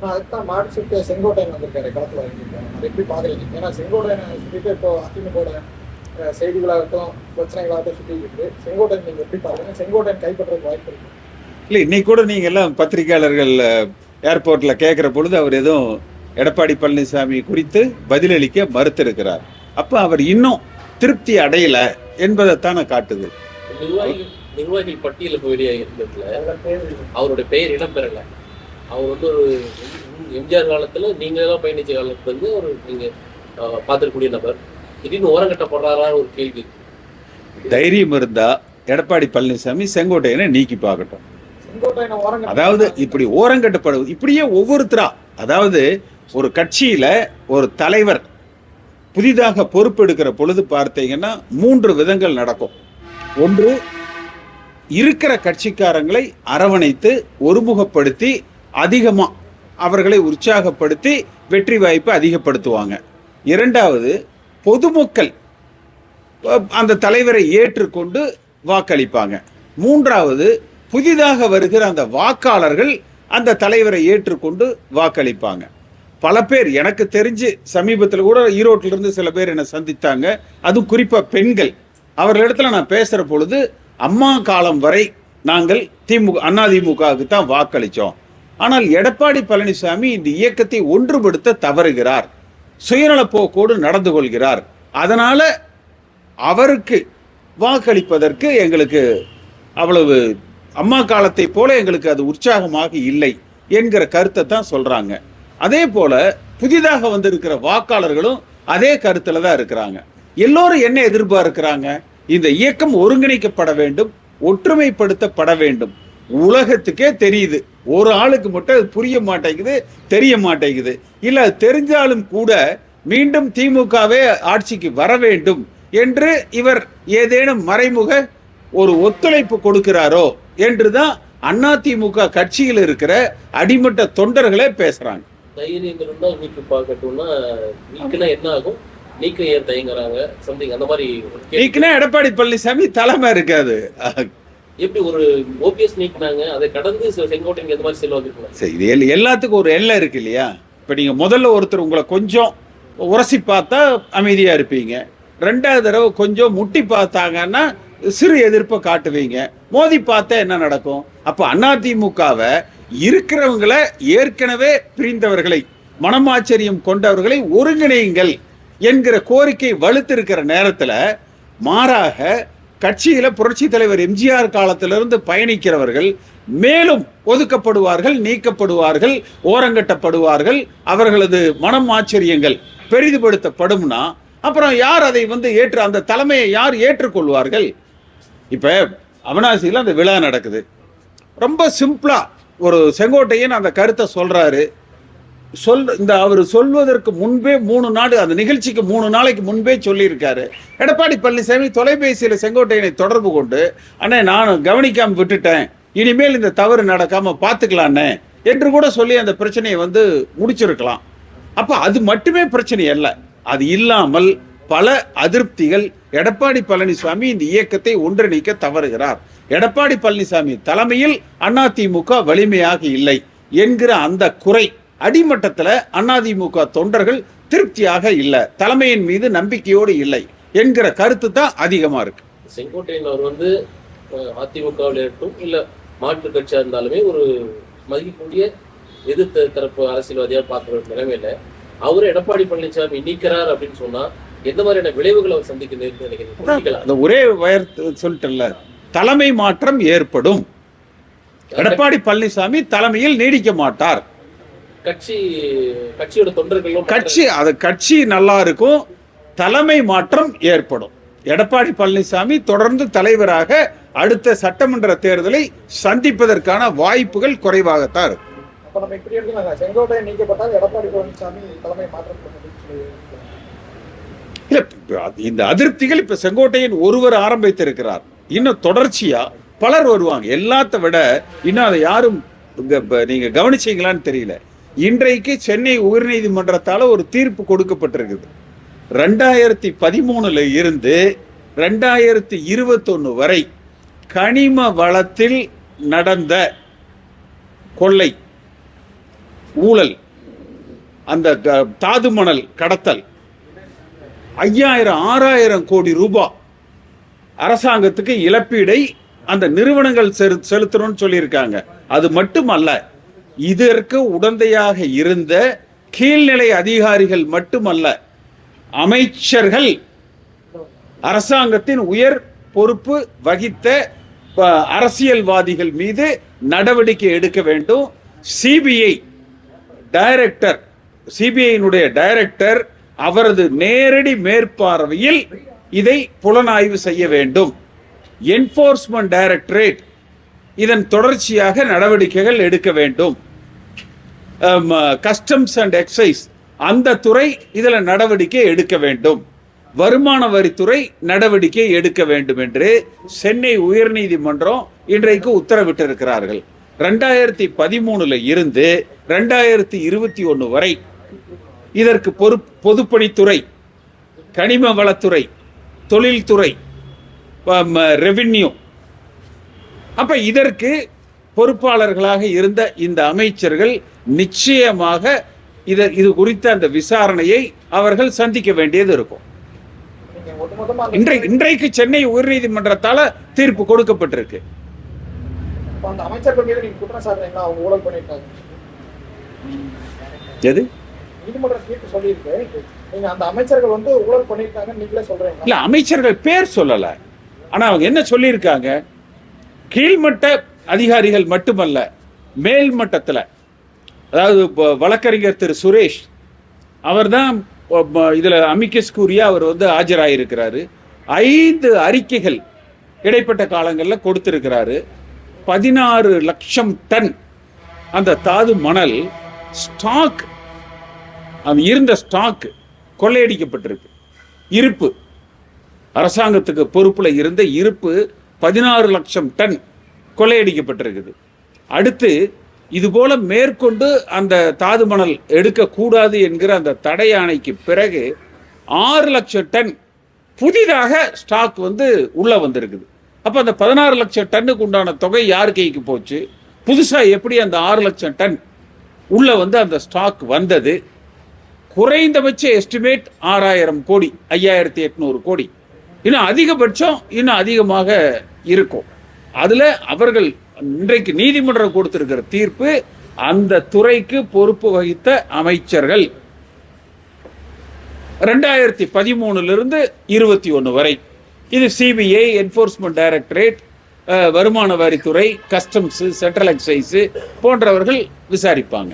நான் அதுதான் மாடி சுட்டு செங்கோட்டையன் வந்திருக்காரு களத்துல இறங்கியிருக்காரு. அதை எப்படி பாக்குறீங்க ஏன்னா செங்கோட்டையனை சுத்திட்டு இப்போ அதிமுக செய்திகளாகட்டும் பிரச்சனைகளாகட்டும் சுத்திட்டு இருக்கு செங்கோட்டையன் நீங்க எப்படி பாக்குறீங்க செங்கோட்டையன் கைப்பற்றதுக்கு வாய்ப்பு இருக்கு? இல்லை இன்னைக்கு கூட நீங்க எல்லாம் பத்திரிகையாளர்கள் ஏர்போர்ட்ல கேட்குற பொழுது அவர் எதுவும் எடப்பாடி பழனிசாமி குறித்து பதிலளிக்க மறுத்திருக்கிறார். அப்ப அவர் இன்னும் திருப்தி அடையல என்பதைத்தானே காட்டுது. நிர்வாகிகள் நிர்வாகிகள் பட்டியலில் வெளியாக இருந்ததுல அவருடைய பெயர் இடம்பெறல அவர் வந்து ஒரு எம்ஜிஆர் காலத்துல நீங்க எல்லாம் பயணிச்ச காலத்துல இருந்து ஒரு நீங்க ஆஹ், பார்த்திருக்கக்கூடிய நபர். திடீர்னு ஓரங்கட்டப்படுறாரான்னு ஒரு கேள்வி. தைரியம் இருந்தா எடப்பாடி பழனிசாமி செங்கோட்டையனை நீக்கி பார்க்கட்டும். செங்கோட்டையனை ஓரங்க அதாவது இப்படி ஓரங்கட்டப்படுவது இப்படியே ஒவ்வொருத்தரா அதாவது ஒரு கட்சியில ஒரு தலைவர் புதிதாக பொறுப்பெடுக்கிற பொழுது பார்த்தீங்கன்னா மூன்று விதங்கள் நடக்கும். ஒன்று இருக்கிற கட்சிக்காரங்களை அரவணைத்து ஒருமுகப்படுத்தி அதிகமாக அவர்களை உற்சாகப்படுத்தி வெற்றி வாய்ப்பை அதிகப்படுத்துவாங்க. இரண்டாவது பொதுமக்கள் அந்த தலைவரை ஏற்றுக்கொண்டு வாக்களிப்பாங்க. மூன்றாவது புதிதாக வருகிற அந்த வாக்காளர்கள் அந்த தலைவரை ஏற்றுக்கொண்டு வாக்களிப்பாங்க. பல பேர் எனக்கு தெரிஞ்சு சமீபத்தில் கூட ஈரோட்டில் இருந்து சில பேர் என்னை சந்தித்தாங்க. அதுவும் குறிப்பாக பெண்கள். அவர்களிடத்துல நான் பேசுகிற பொழுது அம்மா காலம் வரை நாங்கள் திமுக அதிமுகவுக்கு தான் வாக்களித்தோம் ஆனால் எடப்பாடி பழனிசாமி இந்த இயக்கத்தை ஒன்றுபடுத்த தவறுகிறார். சுயநலப்போக்கோடு நடந்து கொள்கிறார். அதனால அவருக்கு வாக்களிப்பதற்கு எங்களுக்கு அவ்வளவு அம்மா காலத்தை போல எங்களுக்கு அது உற்சாகமாக இல்லை என்கிற கருத்தை தான் சொல்றாங்க. அதே போல புதிதாக வந்திருக்கிற வாக்காளர்களும் அதே கருத்துல தான் இருக்கிறாங்க. எல்லோரும் என்ன எதிர்பார்க்கிறாங்க? இந்த இயக்கம் ஒருங்கிணைக்கப்பட வேண்டும் ஒற்றுமைப்படுத்தப்பட வேண்டும். உலகத்துக்கே தெரியுது. ஒரு ஆளுக்கு மட்டும் அது புரிய மாட்டேங்குது தெரிய மாட்டேங்குது. இல்ல அது தெரிஞ்சாலும் கூட மீண்டும் திமுகவே ஆட்சிக்கு வர வேண்டும் என்று இவர் ஏதேனும் மறைமுக ஒரு ஒத்துழைப்பு கொடுக்கிறாரோ என்றுதான் அதிமுக கட்சியில் இருக்கிற அடிமட்ட தொண்டர்களே பேசுறாங்க. தைரியம் இருந்தால் நீக்கு பார்க்கட்டும்னா நீக்குனா என்ன ஆகும்? நீக்க ஏன் தயங்குறாங்க? சம்திங் அந்த மாதிரி. நீக்குனா எடப்பாடி பழனிசாமி தலைமை இருக்காது. எப்படி ஒரு ஓபிஎஸ் நீக்கினாங்க அதை கடந்து செங்கோட்டைக்கு எந்த மாதிரி செல்வாக்கு சரி இது எல்- எல்லாத்துக்கும் ஒரு எல்லை இருக்கு இல்லையா? இப்போ நீங்கள் முதல்ல ஒருத்தர் உங்களை கொஞ்சம் உரசி பார்த்தா அமைதியாக இருப்பீங்க. ரெண்டாவது தடவை கொஞ்சம் முட்டி பார்த்தாங்கன்னா சிறு எதிர்ப்பை காட்டுவீங்க. மோதி பார்த்தா என்ன நடக்கும்? அப்போ அதிமுகவை இருக்கிறவங்கள ஏற்கனவே பிரிந்தவர்களை மனமாச்சரியம் கொண்டவர்களை ஒருங்கிணையுங்கள் என்கிற கோரிக்கை வலுத்திருக்கிற நேரத்தில் மாறாக கட்சியில் புரட்சி தலைவர் எம்ஜிஆர் காலத்திலிருந்து பயணிக்கிறவர்கள் மேலும் ஒதுக்கப்படுவார்கள் நீக்கப்படுவார்கள் ஓரங்கட்டப்படுவார்கள். அவர்களது மனம் ஆச்சரியங்கள் பெரிதுபடுத்தப்படும்னா அப்புறம் யார் அதை வந்து ஏற்று அந்த தலைமையை யார் ஏற்றுக்கொள்வார்கள்? இப்போ அவனாசியில் அந்த விழா நடக்குது. ரொம்ப சிம்பிளாக ஒரு செங்கோட்டையன் அந்த கருத்தை சொல்கிறாரு சொல் இந்த அவர் சொல்வதற்கு முன்பே மூணு நாடு அந்த நிகழ்ச்சிக்கு மூணு நாளைக்கு முன்பே சொல்லியிருக்காரு. எடப்பாடி பழனிசாமி தொலைபேசியில் செங்கோட்டையனை தொடர்பு கொண்டு அண்ணே நான் கவனிக்காமல் விட்டுட்டேன். இனிமேல் இந்த தவறு நடக்காமல் பார்த்துக்கலாண்ணே என்று கூட சொல்லி அந்த பிரச்சனையை வந்து முடிச்சிருக்கலாம். அப்போ அது மட்டுமே பிரச்சனை அல்ல. அது இல்லாமல் பல அதிருப்திகள் எடப்பாடி பழனிசாமி இந்த இயக்கத்தை ஒன்றிணைக்க தவறுகிறார். எடப்பாடி பழனிசாமி தலைமையில் அதிமுக வலிமையாக இல்லை என்கிற அந்த குறை அடிமட்டத்துல அதிமுக தொண்டர்கள் திருப்தியாக இல்லை. தலைமையின் மீது நம்பிக்கையோடு இல்லை என்கிற கருத்து தான் அதிகமா இருக்கு. செங்கோட்டையன் அவர் வந்து அதிமுகவில் இருக்கட்டும் இல்ல மாற்று கட்சியா இருந்தாலுமே ஒரு மதிக்கக்கூடிய எதிர்த்த தரப்பு அரசியல்வாதியா பார்க்குற நிலைமையில அவர் எடப்பாடி பழனிசாமி நீக்கிறார் அப்படின்னு சொன்னா எந்த மாதிரியான விளைவுகளை அவர் சந்திக்க. அந்த ஒரே வயர் சொல்லிட்டல தலைமை மாற்றம் ஏற்படும். எடப்பாடி பழனிசாமி தலைமையில் நீடிக்க மாட்டார். கட்சி கட்சியோட தொண்டர்களும் கட்சி அது கட்சி நல்லா இருக்கும். தலைமை மாற்றம் ஏற்படும். எடப்பாடி பழனிசாமி தொடர்ந்து தலைவராக அடுத்த சட்டமன்ற தேர்தலை சந்திப்பதற்கான வாய்ப்புகள் குறைவாகத்தான் இருக்கு. அப்ப நம்ம இப்படி எடுக்கலாம் செங்கோட்டையன் நீக்கப்பட்டால் எடப்பாடி பழனிசாமி தலைமை மாற்றப்படும் அப்படின்னு சொல்லி இல்ல இப்ப அது- இந்த அதிருப்திகள் இப்ப செங்கோட்டையன் ஒருவர் ஆரம்பித்திருக்கிறார். இன்னும் தொடர்ச்சியா பலர் வருவாங்க. எல்லாத்த விட இன்னும் அதை யாரும் நீங்க கவனிச்சீங்களான்னு தெரியல. இன்றைக்கு சென்னை உயர்நீதிமன்றத்தால் ஒரு தீர்ப்பு கொடுக்கப்பட்டிருக்குது. ரெண்டாயிரத்தி பதிமூணுல இருந்து ரெண்டாயிரத்தி இருபத்தொன்று வரை கனிம வளத்தில் நடந்த கொள்ளை ஊழல் அந்த க- தாது மணல் கடத்தல் ஐயாயிரம் ஆறாயிரம் கோடி ரூபாய் அரசாங்கத்துக்கு இழப்பீடை அந்த நிறுவனங்கள் செலுத்தணும்னு சொல்லியிருக்காங்க. அது மட்டுமல்ல இதற்கு உடந்தையாக இருந்த கீழ்நிலை அதிகாரிகள் மட்டுமல்ல அமைச்சர்கள் அரசாங்கத்தின் உயர் பொறுப்பு வகித்த ப, அரசியல்வாதிகள் மீது நடவடிக்கை எடுக்க வேண்டும். சிபிஐ டைரக்டர் சிபிஐனுடைய டைரக்டர் அவரது நேரடி மேற்பார்வையில் இதை புலனாய்வு செய்ய வேண்டும். என்போர்ஸ்மெண்ட் டைரக்டரேட் இதன் தொடர்ச்சியாக நடவடிக்கைகள் எடுக்க வேண்டும். கஸ்டம்ஸ் அண்ட் எக்ஸைஸ் அந்த துறை இதில் நடவடிக்கை எடுக்க வேண்டும். வருமான வரித்துறை நடவடிக்கை எடுக்க வேண்டும் என்று சென்னை உயர்நீதிமன்றம் இன்றைக்கு உத்தரவிட்டிருக்கிறார்கள். ரெண்டாயிரத்தி பதிமூணுல இருந்து ரெண்டாயிரத்தி இருபத்தி ஒன்று வரை இதற்கு பொறுப் பொதுப்பணித்துறை கனிம வளத்துறை தொழில்துறை um, uh, ரெவின்யூ அப்ப இதற்கு பொறுப்பாளர்களாக இருந்த இந்த அமைச்சர்கள் நிச்சயமாக இத இது குறித்த அந்த விசாரணையை அவர்கள் சந்திக்க வேண்டியது இருக்கும். இன்றை இன்றைக்கு சென்னை உயர்நீதிமன்றத்தால தீர்ப்பு கொடுக்கப்பட்டிருக்கு. எது? இல்ல அமைச்சர்கள் பேர் சொல்லல. ஆனா அவங்க என்ன சொல்லியிருக்காங்க? கீழ்மட்ட அதிகாரிகள் மட்டுமல்ல மேல் மட்டத்துல அதாவது வழக்கறிஞர் திரு சுரேஷ் அவர்தான் தான் இதில் அமிக்கஸ் கூறியா அவர் வந்து ஆஜராகிருக்கிறாரு ஐந்து அறிக்கைகள் இடைப்பட்ட காலங்களில் கொடுத்திருக்கிறாரு. பதினாறு லட்சம் டன் அந்த தாது மணல் ஸ்டாக் அது இருந்த ஸ்டாக் கொள்ளையடிக்கப்பட்டிருக்கு. இருப்பு அரசாங்கத்துக்கு பொறுப்பில் இருந்த இருப்பு பதினாறு லட்சம் டன் கொள்ளையடிக்கப்பட்டிருக்குது. அடுத்து இதுபோல மேற்கொண்டு அந்த தாது மணல் எடுக்கக்கூடாது என்கிற அந்த தடை ஆணைக்கு பிறகு ஆறு லட்சம் டன் புதிதாக ஸ்டாக் வந்து உள்ளே வந்திருக்குது. அப்போ அந்த பதினாறு லட்சம் டன்னுக்கு உண்டான தொகை யார் கைக்கு போச்சு? புதுசாக எப்படி அந்த ஆறு லட்சம் டன் உள்ளே வந்து அந்த ஸ்டாக் வந்தது? குறைந்தபட்ச எஸ்டிமேட் ஆறாயிரம் கோடி ஐயாயிரத்தி எட்நூறு கோடி. இன்னும் அதிகபட்சம் இன்னும் அதிகமாக இருக்கும். அதில் அவர்கள் இன்றைக்கு நீதிமன்றம் கொடுத்திருக்கிற தீர்ப்பு அந்த துறைக்கு பொறுப்பு வகித்த அமைச்சர்கள். ரெண்டாயிரத்தி பதிமூணுலேருந்து இருபத்தி ஒன்று வரை. இது சிபிஐ என்போர்ஸ்மெண்ட் டைரக்டரேட் வருமான வரித்துறை கஸ்டம்ஸ் சென்ட்ரல் எக்ஸைஸ் போன்றவர்கள் விசாரிப்பாங்க.